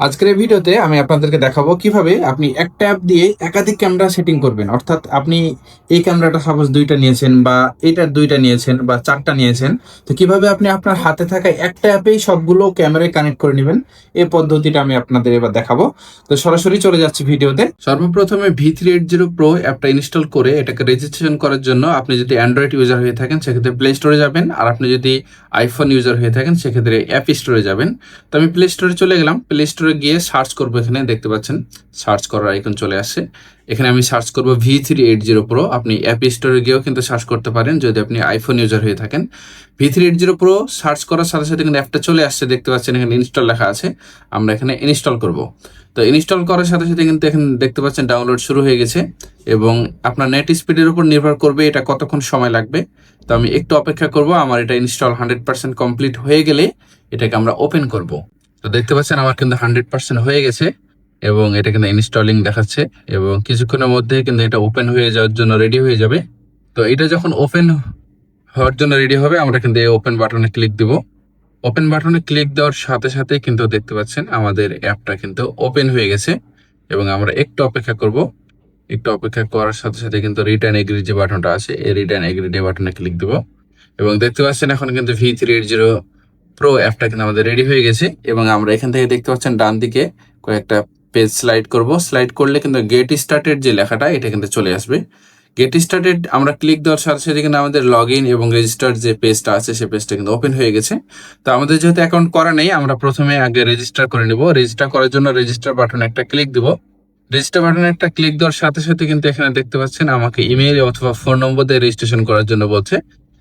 আজকের এই ভিডিওতে আমি আপনাদেরকে দেখাবো কীভাবে আপনি একটা অ্যাপ দিয়ে একাধিক ক্যামেরা সেটিং করবেন। অর্থাৎ আপনি এই ক্যামেরাটা সাপোজ দুইটা নিয়েছেন বা এটার দুইটা নিয়েছেন বা চারটা নিয়েছেন, তো কীভাবে আপনি আপনার হাতে থাকা একটা অ্যাপেই সবগুলো ক্যামেরায় কানেক্ট করে নেবেন এই পদ্ধতিটা আমি আপনাদের এবার দেখাবো। তো সরাসরি চলে যাচ্ছি ভিডিওতে। সর্বপ্রথমে V three eight zero pro অ্যাপটা ইনস্টল করে এটাকে রেজিস্ট্রেশন করার জন্য আপনি যদি অ্যান্ড্রয়েড ইউজার হয়ে থাকেন, সেক্ষেত্রে প্লে স্টোরে যাবেন। আর আপনি যদি আইফোন ইউজার হয়ে থাকেন, সেক্ষেত্রে অ্যাপ স্টোরে যাবেন। তো আমি প্লে স্টোরে চলে গেলাম। প্লে স্টোরে গিয়ে সার্চ করব এখানে, দেখতে পাচ্ছেন? সার্চ করার আইকন চলে আসছে। এখানে আমি সার্চ করব V three eight zero pro আপনি অ্যাপ স্টোরে গিয়েও কিন্তু সার্চ করতে পারেন, যদি আপনি আইফোন ইউজার হয়ে থাকেন। V three eight zero pro search করার সাথে সাথে কিন্তু অ্যাপটা চলে আসছে, দেখতে পাচ্ছেন এখানে ইনস্টল লেখা আছে। আমরা এখানে ইনস্টল করব। তো ইনস্টল করার সাথে সাথে কিন্তু এখানে দেখতে পাচ্ছেন ডাউনলোড শুরু হয়ে গেছে এবং আপনার নেট স্পিডের উপর নির্ভর করবে এটা কতক্ষণ সময় লাগবে। তো আমি একটু অপেক্ষা করব, আমার এটা ইনস্টল হান্ড্রেড পার্সেন্ট কমপ্লিট হয়ে গেলে এটাকে আমরা ওপেন করব। তো দেখতে পাচ্ছেন আমার কিন্তু হান্ড্রেড পার্সেন্ট হয়ে গেছে এবং এটা কিন্তু ইনস্টলিং দেখাচ্ছে এবং কিছুক্ষণের মধ্যে কিন্তু এটা ওপেন হয়ে যাওয়ার জন্য রেডি হয়ে যাবে। তো এটা যখন ওপেন হওয়ার জন্য রেডি হবে, আমরা কিন্তু এই ওপেন বাটনে ক্লিক দিব। ওপেন বাটনে ক্লিক দেওয়ার সাথে সাথে কিন্তু দেখতে পাচ্ছেন আমাদের অ্যাপটা কিন্তু ওপেন হয়ে গেছে এবং আমরা একটু অপেক্ষা করব। একটু অপেক্ষা করার সাথে সাথে কিন্তু রিটার্ন এগ্রি যে বাটনটা আছে, এই রিটার্ন এগ্রি ডে বাটনে ক্লিক দিব। এবং দেখতে পাচ্ছেন এখন কিন্তু V three eight zero pro অ্যাপটা কিন্তু আমাদের রেডি হয়ে গেছে এবং আমরা এখান থেকে দেখতে পাচ্ছেন ডান দিকে কয়েকটা পেজ স্লাইড করব। স্লাইড করলে কিন্তু গেট স্টার্টেড যে লেখাটা, এটা কিন্তু চলে আসবে। গেট স্টার্টেড আমরা ক্লিক দেওয়ার সাথে সাথে কিন্তু আমাদের লগ ইন এবং রেজিস্টার যে পেজটা আছে সেই পেজটা কিন্তু ওপেন হয়ে গেছে। তো আমাদের যেহেতু অ্যাকাউন্ট করা নেই, আমরা প্রথমে আগে রেজিস্টার করে নেব। রেজিস্টার করার জন্য রেজিস্টার বাটনে একটা ক্লিক দিব। রেজিস্টার বাটনে একটা ক্লিক দেওয়ার সাথে সাথে কিন্তু এখানে দেখতে পাচ্ছেন আমাকে ইমেইল অথবা ফোন নম্বর দিয়ে রেজিস্ট্রেশন করার জন্য বলছে।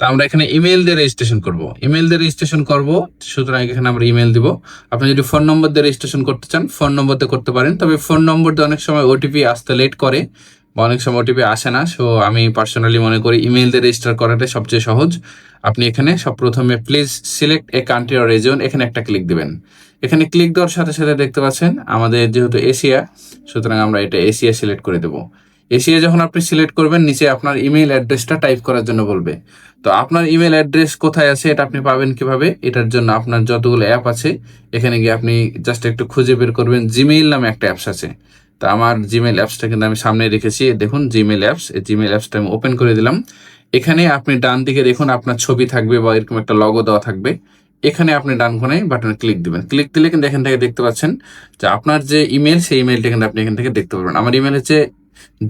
তো আমরা এখানে ইমেল দিয়ে রেজিস্ট্রেশন করব। ইমেল দিয়ে রেজিস্ট্রেশন করব, সুতরাং এখানে আমরা ইমেল দিব। আপনি যদি ফোন নম্বর দিয়ে রেজিস্ট্রেশন করতে চান ফোন নম্বর দিয়ে করতে পারেন। তবে ফোন নম্বর দিয়ে অনেক সময় ওটিপি আসতে লেট করে অনেক সময় ওটিপি আসে না। সো আমি পার্সোনালি মনে করি ইমেল দিয়ে রেজিস্টার করাটাই সবচেয়ে সহজ। আপনি এখানে সব প্রথমে please select a country or region এখানে একটা ক্লিক দিবেন। এখানে ক্লিক দেওয়ার সাথে সাথে দেখতে পাচ্ছেন, আমাদের যেহেতু এশিয়া সুতরাং আমরা এটা এশিয়া সিলেক্ট করে দেবো। এশিয়া যখন আপনি সিলেক্ট করবেন, নিচে আপনার ইমেল অ্যাড্রেসটা টাইপ করার জন্য বলবে। তো আপনার ইমেল অ্যাড্রেস কোথায় আছে এটা আপনি পাবেন কীভাবে? এটার জন্য আপনার যতগুলো অ্যাপ আছে, এখানে গিয়ে আপনি জাস্ট একটু খুঁজে বের করবেন। জিমেইল নামে একটা অ্যাপস আছে। তো আমার জিমেল অ্যাপসটা কিন্তু আমি সামনে রেখেছি। দেখুন জিমেল অ্যাপস এই জিমেল অ্যাপসটা আমি ওপেন করে দিলাম। এখানে আপনি ডান দিকে দেখুন, আপনার ছবি থাকবে বা এরকম একটা লগো দেওয়া থাকবে। এখানে আপনি ডান কোণে বাটনে ক্লিক দিবেন। ক্লিক দিলে কিন্তু এখান থেকে দেখতে পাচ্ছেন যে আপনার যে ইমেল সেই ইমেলটা কিন্তু আপনি এখান থেকে দেখতে পারবেন। আমার ইমেল হচ্ছে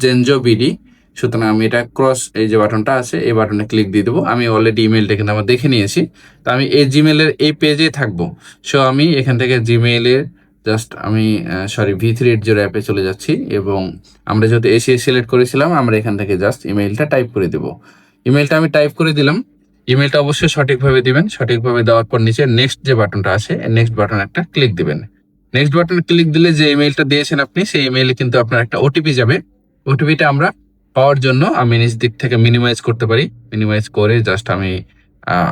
জেনজো বিডি সুতরাং আমি এটা ক্রস এই যে বাটনটা আছে, এই বাটনে ক্লিক দিয়ে দেবো। আমি অলরেডি ইমেলটা কিন্তু আমার দেখে নিয়েছি। তো আমি এই জিমেলের এই পেজে থাকব। সো আমি এখান থেকে জিমেলের জাস্ট আমি sorry V three eight zero অ্যাপে চলে যাচ্ছি এবং আমরা যেহেতু এসিএ সিলেক্ট করেছিলাম, আমরা এখান থেকে জাস্ট ইমেলটা টাইপ করে দেবো। ইমেলটা আমি টাইপ করে দিলাম। ইমেলটা অবশ্যই সঠিকভাবে দিবেন। সঠিকভাবে দেওয়ার পর নিচে নেক্সট যে বাটনটা আছে নেক্সট বাটন একটা ক্লিক দিবেন। নেক্সট বাটন ক্লিক দিলে যে ইমেলটা দিয়েছেন আপনি, সেই ইমেইলে কিন্তু আপনার একটা ওটিপি যাবে। ওটিপিটা আমরা পাওয়ার জন্য আমি নিজ দিক থেকে মিনিমাইজ করতে পারি। মিনিমাইজ করে জাস্ট আমি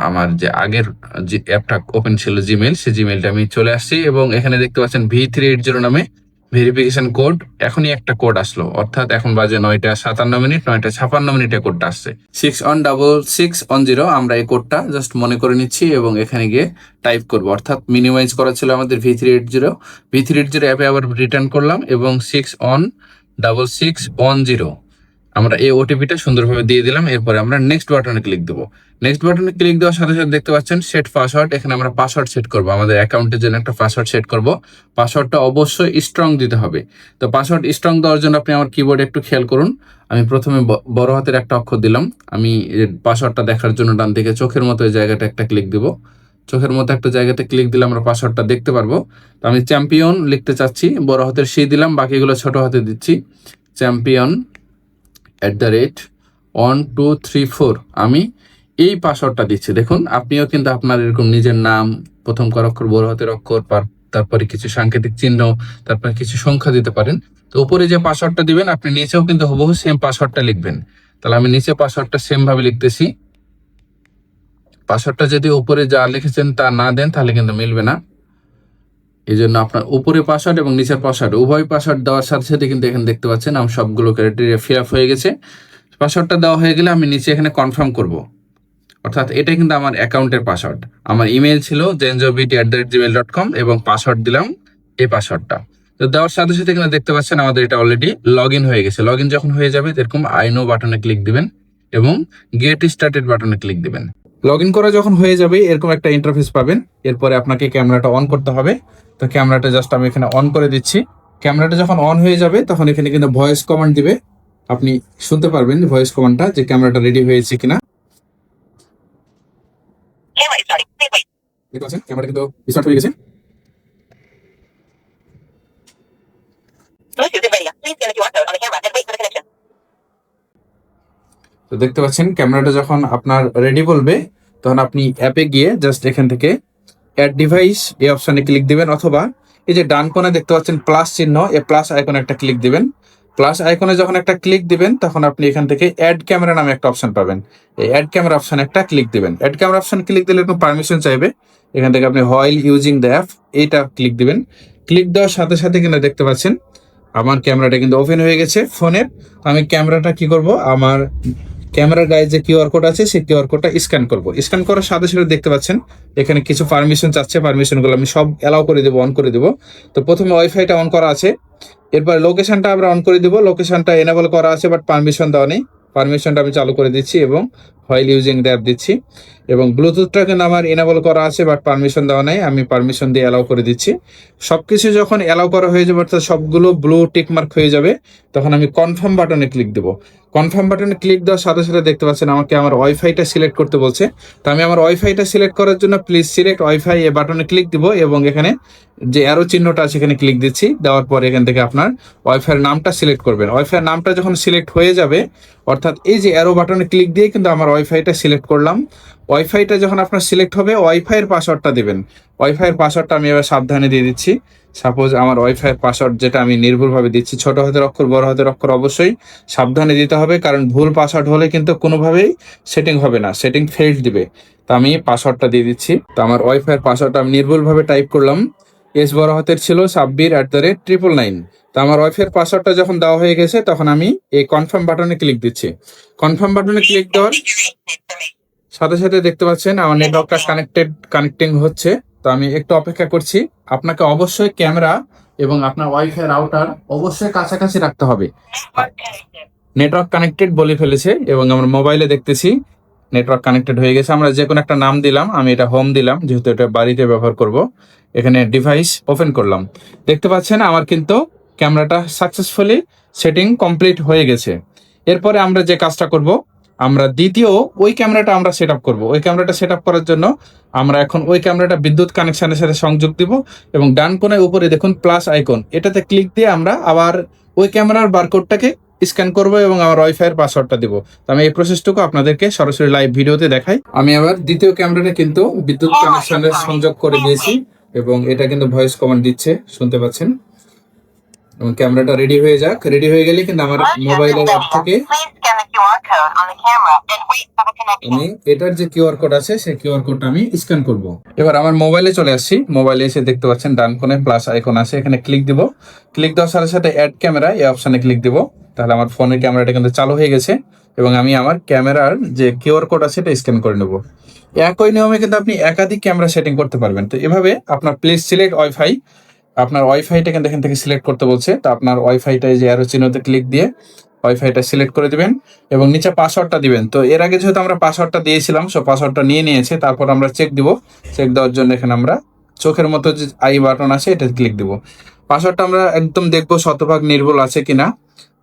আমার যে আগের যে অ্যাপটা ওপেন ছিল জিমেল সেই জিমেলটা আমি চলে আসছি এবং এখানে দেখতে পাচ্ছেন ভি থ্রি এইট জিরো নামে ভেরিফিকেশন কোড এখনই একটা কোড আসলো, অর্থাৎ এখন বাজে নয়টা সাতান্ন মিনিট, নয়টা ছাপান্ন মিনিটে কোডটা আসছে। Six one double six one zero আমরা এই কোডটা জাস্ট মনে করে নিচ্ছি এবং এখানে গিয়ে টাইপ করব। অর্থাৎ মিনিমাইজ করা ছিল আমাদের V three eight zero V three eight zero অ্যাপে আবার রিটার্ন করলাম এবং six one double six one zero আমরা এই ওটিপিটা সুন্দরভাবে দিয়ে দিলাম, এরপরে আমরা নেক্সট বাটনে ক্লিক দেবো। নেক্সট বাটনে ক্লিক দেওয়ার সাথে সাথে দেখতে পাচ্ছেন সেট পাসওয়ার্ড এখানে আমরা পাসওয়ার্ড সেট করব। আমাদের অ্যাকাউন্টের জন্য একটা পাসওয়ার্ড সেট করব। পাসওয়ার্ডটা অবশ্যই স্ট্রং দিতে হবে। তো পাসওয়ার্ড স্ট্রং দেওয়ার জন্য আপনি আমার কিবোর্ডে একটু খেয়াল করুন। আমি প্রথমে বড় হাতের একটা অক্ষর দিলাম। আমি পাসওয়ার্ডটা দেখার জন্য ডান দিকে চোখের মতো জায়গাটা একটা ক্লিক দিব। চোখের মতো একটা জায়গাতে ক্লিক দিলে আমরা পাসওয়ার্ডটা দেখতে পারব। তো আমি চ্যাম্পিয়ন লিখতে চাচ্ছি। বড় হাতের সি দিলাম, বাকিগুলো ছোট হাতে দিচ্ছি। Champion at the rate one two three four আমি এই পাসওয়ার্ডটা দিচ্ছি। দেখুন, আপনিও কিন্তু আপনার এরকম নিজের নাম, প্রথম কর, অক্ষর, বড় হাতের অক্ষর তারপরে কিছু সাংকেতিক চিহ্ন, তারপরে কিছু সংখ্যা দিতে পারেন। তো উপরে যে পাসওয়ার্ডটা দিবেন, আপনি নিচেও কিন্তু হুবহু সেম পাসওয়ার্ডটা লিখবেন। তাহলে আমি নিচে পাসওয়ার্ডটা সেম ভাবে লিখতেছি। পাসওয়ার্ডটা যদি উপরে যা লিখেছেন তা না দেন, তাহলে কিন্তু মিলবে না। এই জন্য আপনার উপরে পাসওয়ার্ড এবং নিচের পাসওয়ার্ড উভয় পাসওয়ার্ড দেওয়ার সাথে সাথে কিন্তু এখানে দেখতে পাচ্ছেন আমার সবগুলো ক্রাইটেরিয়া ফিল আপ হয়ে গেছে। পাসওয়ার্ডটা দেওয়া হয়ে গেলে আমি নিচে এখানে কনফার্ম করব। অর্থাৎ এটা কিন্তু আমার অ্যাকাউন্টের পাসওয়ার্ড আমার ইমেল ছিল জেনজোবিটি at the rate Gmail dot com এবং পাসওয়ার্ড দিলাম এই পাসওয়ার্ডটা তো দেওয়ার সাথে সাথে এখানে দেখতে পাচ্ছেন আমাদের এটা অলরেডি লগ ইন হয়ে গেছে। লগ ইন যখন হয়ে যাবে, এরকম আই নো বাটনে ক্লিক দিবেন এবং গেট স্টার্টেড বাটনে ক্লিক দিবেন। লগ ইন করা যখন হয়ে যাবে এরকম একটা ইন্টারফেস পাবেন। এরপরে আপনাকে ক্যামেরাটা অন করতে হবে। তো ক্যামেরাটা জাস্ট আমি এখানে অন করে দিচ্ছি। ক্যামেরাটা যখন অন হয়ে যাবে তখন এখানে কিন্তু ভয়েস কমান্ড দিবে। আপনি শুনতে পারবেন ভয়েস কমান্ডটা যে ক্যামেরাটা রেডি হয়েছে কিনা। ক্যামেরাটা কিন্তু স্টার্ট হয়ে গেছে. তো দেখতে পাচ্ছেন ক্যামেরাটা যখন আপনার রেডি বলবে তখন আপনি অ্যাপে গিয়ে জাস্ট এখান থেকে অ্যাড ডিভাইস এই অপশনে ক্লিক দিবেন অথবা এই যে ডান কোণে দেখতে পাচ্ছেন প্লাস চিহ্ন এ প্লাস আইকনে একটা ক্লিক দিবেন। প্লাস আইকনে যখন একটা ক্লিক দিবেন, তখন আপনি এখান থেকে অ্যাড ক্যামেরা নামে একটা অপশন পাবেন। এই অ্যাড ক্যামেরা অপশন একটা ক্লিক দিবেন। অ্যাড ক্যামেরা অপশন ক্লিক দিলে একটু পারমিশন চাইবে। এখান থেকে আপনি হোয়াইল ইউজিং দ্য অ্যাপ এইটা ক্লিক দিবেন। ক্লিক দেওয়ার সাথে সাথে কিন্তু দেখতে পাচ্ছেন, আমার ক্যামেরাটা কিন্তু ওপেন হয়ে গেছে ফোনের আমি ক্যামেরাটা কি করব? আমার ক্যামেরার গায়ে যে কিউআর কোড আছে, সেই কিউআর কোডটা স্ক্যান করব। স্ক্যান করার সাথে সাথে দেখতে পাচ্ছেন, এখানে কিছু পারমিশন চাচ্ছে, পারমিশনগুলো আমি সব অ্যালাউ করে দেবো অন করে দেবো। তো প্রথমে ওয়াইফাইটা অন করা আছে। এরপর লোকেশনটা আমরা অন করে দেবো। লোকেশনটা এনেবল করা আছে বাট পারমিশন দেওয়া নেই। পারমিশনটা আমি চালু করে দিচ্ছি এবং হোয়াইল ইউজিং দ্য দিচ্ছি। এবং ব্লুটুথটা কিন্তু আমার এনেবল করা আছে বাট পারমিশন দেওয়া নেই, আমি পারমিশন দিয়ে অ্যালাউ করে দিচ্ছি। সবকিছু যখন অ্যালাউ করা হয়ে যাবে, অর্থাৎ সবগুলো ব্লু টিক মার্ক হয়ে যাবে, তখন আমি কনফার্ম বাটনে ক্লিক দেবো। কনফার্ম বাটনে ক্লিক দেওয়ার সাথে সাথে দেখতে পাচ্ছেন, আমাকে আমার ওয়াইফাইটা সিলেক্ট করতে বলছে। তো আমি আমার ওয়াইফাইটা সিলেক্ট করার জন্য প্লিজ সিলেক্ট ওয়াইফাই এ বাটনে ক্লিক দিব এবং এখানে যে অ্যারো চিহ্নটা আছে, এখানে ক্লিক দিচ্ছি। দেওয়ার পরে এখান থেকে আপনার ওয়াইফাইয়ের নামটা সিলেক্ট করবেন। ওয়াইফাইয়ের নামটা যখন সিলেক্ট হয়ে যাবে, অর্থাৎ এই যে অ্যারো বাটনে ক্লিক দিয়ে কিন্তু আমার ওয়াইফাইটা সিলেক্ট করলাম। ওয়াইফাইটা যখন আপনার সিলেক্ট হবে ওয়াইফাইয়ের পাসওয়ার্ডটা দিবেন। ওয়াইফাইয়ের পাসওয়ার্ডটা আমি এবার সাবধানে দিয়ে দিচ্ছি। সাপোজ আমার ওয়াইফাইয়ের পাসওয়ার্ড যেটা আমি নির্ভুলভাবে দিচ্ছি, ছোট হাতের অক্ষর, বড় হাতের অক্ষর অবশ্যই সাবধানে দিতে হবে, কারণ ভুল পাসওয়ার্ড হলে কিন্তু কোনোভাবেই সেটিং হবে না সেটিং ফেল্ড দিবে। তো আমি পাসওয়ার্ডটা দিয়ে দিচ্ছি। তো আমার ওয়াইফাইয়ের পাসওয়ার্ডটা আমি নির্ভুলভাবে টাইপ করলাম। এস বড় হাতের ছিল Sabbir at the rate triple nine তো আমার ওয়াইফাইয়ের পাসওয়ার্ডটা যখন দেওয়া হয়ে গেছে, তখন আমি এই কনফার্ম বাটনে ক্লিক দিচ্ছি। কনফার্ম বাটনে ক্লিক দেওয়ার সাথে সাথে দেখতে পাচ্ছেন আমার নেটওয়ার্কটা কানেক্টেড কানেক্টিং হচ্ছে। তো আমি একটু অপেক্ষা করছি। আপনাকে অবশ্যই ক্যামেরা এবং আপনার ওয়াইফাই রাউটার অবশ্যই কাছাকাছি রাখতে হবে। নেটওয়ার্ক কানেক্টেড বলে ফেলেছে এবং আমার মোবাইলে দেখতেছি। নেটওয়ার্ক কানেক্টেড হয়ে গেছে। আমরা যে কোনো একটা নাম দিলাম, আমি এটা হোম দিলাম, যেহেতু এটা বাড়িতে ব্যবহার করব। এখানে ডিভাইস ওপেন করলাম। দেখতে পাচ্ছেন আমার কিন্তু ক্যামেরাটা সাকসেসফুলি সেটিং কমপ্লিট হয়ে গেছে। এরপরে আমরা যে কাজটা করব আমরা দ্বিতীয় ওই ক্যামেরাটা আমরা সেট আপ করব। ওই ক্যামেরাটা সেট আপ করার জন্য আমরা এখন ওই ক্যামেরাটা বিদ্যুৎ কানেকশনের সাথে সংযোগ দিব এবং ডান কোণায় উপরে দেখুন প্লাস আইকন এটাতে ক্লিক দিয়ে আমরা আবার ওই ক্যামেরার বারকোডটাকে স্ক্যান করব এবং আমার ওয়াইফাই এর পাসওয়ার্ডটা দিব। তো আমি এই প্রসেসটুকু আপনাদেরকে সরাসরি লাইভ ভিডিওতে দেখাই। আমি আবার দ্বিতীয় ক্যামেরাটা কিন্তু বিদ্যুৎ কানেকশনের সংযোগ করে দিয়েছি এবং এটা কিন্তু ভয়েস কমান্ড দিচ্ছে, শুনতে পাচ্ছেন? এবং ক্যামেরাটা রেডি হয়ে যাক। রেডি হয়ে গেলে কিন্তু আমার মোবাইলের অ্যাপ থেকে. আমি এটার যে কিউআর কোড আছে সেই কিউআর কোডটা আমি স্ক্যান করব। এবার আমার মোবাইলে চলে আসছি। মোবাইলে এসে দেখতে পাচ্ছেন ডান কোণে প্লাস আইকন আছে। এখানে ক্লিক দিব। ক্লিক দেওয়ার সাথে সাথে অ্যাড ক্যামেরা এই অপশনে ক্লিক দিব। তাহলে আমার ফোনের ক্যামেরাটা কিন্তু চালু হয়ে গেছে এবং আমি আমার ক্যামেরার যে কিউআর কোড আছে এটা স্ক্যান করে নেব। একই নিয়মে কিন্তু আপনি একাধিক ক্যামেরা সেটিং করতে পারবেন। তো এভাবে আপনার প্লেস সিলেক্ট ওয়াইফাই আপনার ওয়াইফাইটা কিন্তু এখান থেকে সিলেক্ট করতে বলছে। তো আপনার ওয়াইফাইটায় যে অ্যারো চিহ্নতে ক্লিক দিয়ে ওয়াইফাইটা সিলেক্ট করে দিবেন এবং নিচে পাসওয়ার্ডটা দিবেন। তো এর আগে যেহেতু আমরা পাসওয়ার্ডটা দিয়েছিলাম সো পাসওয়ার্ডটা নিয়ে নিয়েছে, তারপর আমরা চেক দিব। চেক দেওয়ার জন্য এখানে আমরা চোখের মতো যে আই বাটন আছে, এটা ক্লিক দিব। পাসওয়ার্ডটা আমরা একদম দেখব শতভাগ নির্ভুল আছে কিনা।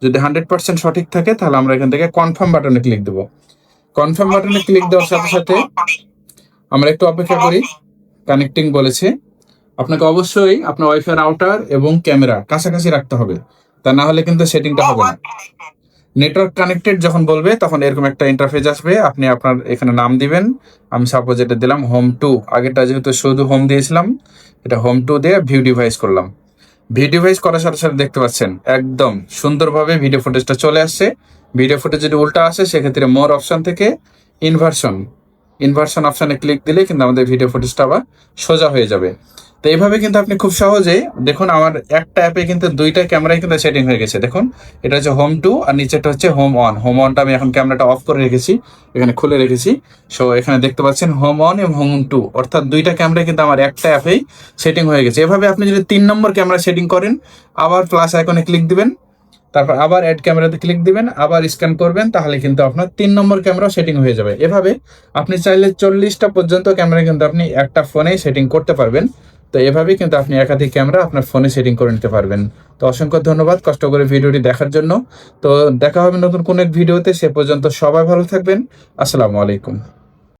যদি হান্ড্রেড পার্সেন্ট সঠিক থাকে, তাহলে আমরা এখান থেকে কনফার্ম বাটনে ক্লিক দেবো। কনফার্ম বাটনে ক্লিক দেওয়ার সাথে সাথে আমরা একটু অপেক্ষা করি। কানেক্টিং বলেছে। আপনাকে অবশ্যই আপনার ওয়াইফাই রাউটার এবং ক্যামেরা কাছাকাছি রাখতে হবে। তা না হলে কিন্তু সেটিংটা হবে না। নেটওয়ার্ক কানেক্টেড যখন বলবে, তখন এরকম একটা ইন্টারফেস আসবে। আপনি আপনার এখানে নাম দিবেন। আমি সাপোজ এটা দিলাম হোম টু আগেরটা যেহেতু শুধু হোম দিয়েছিলাম, এটা হোম টু দিয়ে ভিউ ডিভাইস করলাম। ভিউ ডিভাইস করার সাথে সাথে দেখতে পাচ্ছেন, একদম সুন্দরভাবে ভিডিও ফুটেজটা চলে আসছে। ভিডিও ফুটেজ যদি উল্টা আসে, সেক্ষেত্রে মোর অপশন থেকে ইনভার্সন ইনভার্সন অপশানে ক্লিক দিলে কিন্তু আমাদের ভিডিও ফুটেজটা আবার সোজা হয়ে যাবে। তো এইভাবে কিন্তু আপনি খুব সহজেই, দেখুন আমার একটা অ্যাপে কিন্তু দুইটা ক্যামেরাই কিন্তু সেটিং হয়ে গেছে। দেখুন, এটা হচ্ছে হোম টু আর নিচেটা হচ্ছে হোম অন হোম অনটা আমি এখন ক্যামেরাটা অফ করে রেখেছি, এখানে খুলে রেখেছি। সো এখানে দেখতে পাচ্ছেন হোম অন এবং হোম টু অর্থাৎ দুইটা ক্যামেরা কিন্তু আমার একটা অ্যাপেই সেটিং হয়ে গেছে। এভাবে আপনি যদি তিন নম্বর ক্যামেরা সেটিং করেন, আবার প্লাস আইকনে ক্লিক দিবেন, তারপর আবার অ্যাড ক্যামেরাতে ক্লিক দিবেন, আবার স্ক্যান করবেন, তাহলে কিন্তু আপনার তিন নম্বর ক্যামেরা সেটিং হয়ে যাবে। এভাবে আপনি চাইলে চল্লিশটা পর্যন্ত ক্যামেরা কিন্তু আপনি একটা ফোনেই সেটিং করতে পারবেন। তো এভাবেই কিন্তু আপনি একাধিক ক্যামেরা আপনার ফোনে সেটিং করে নিতে পারবেন। তো অসংখ্য ধন্যবাদ কষ্ট করে ভিডিওটি দেখার জন্য। তো দেখা হবে নতুন কোনো এক ভিডিওতে। সে পর্যন্ত সবাই ভালো থাকবেন। আসসালামু আলাইকুম।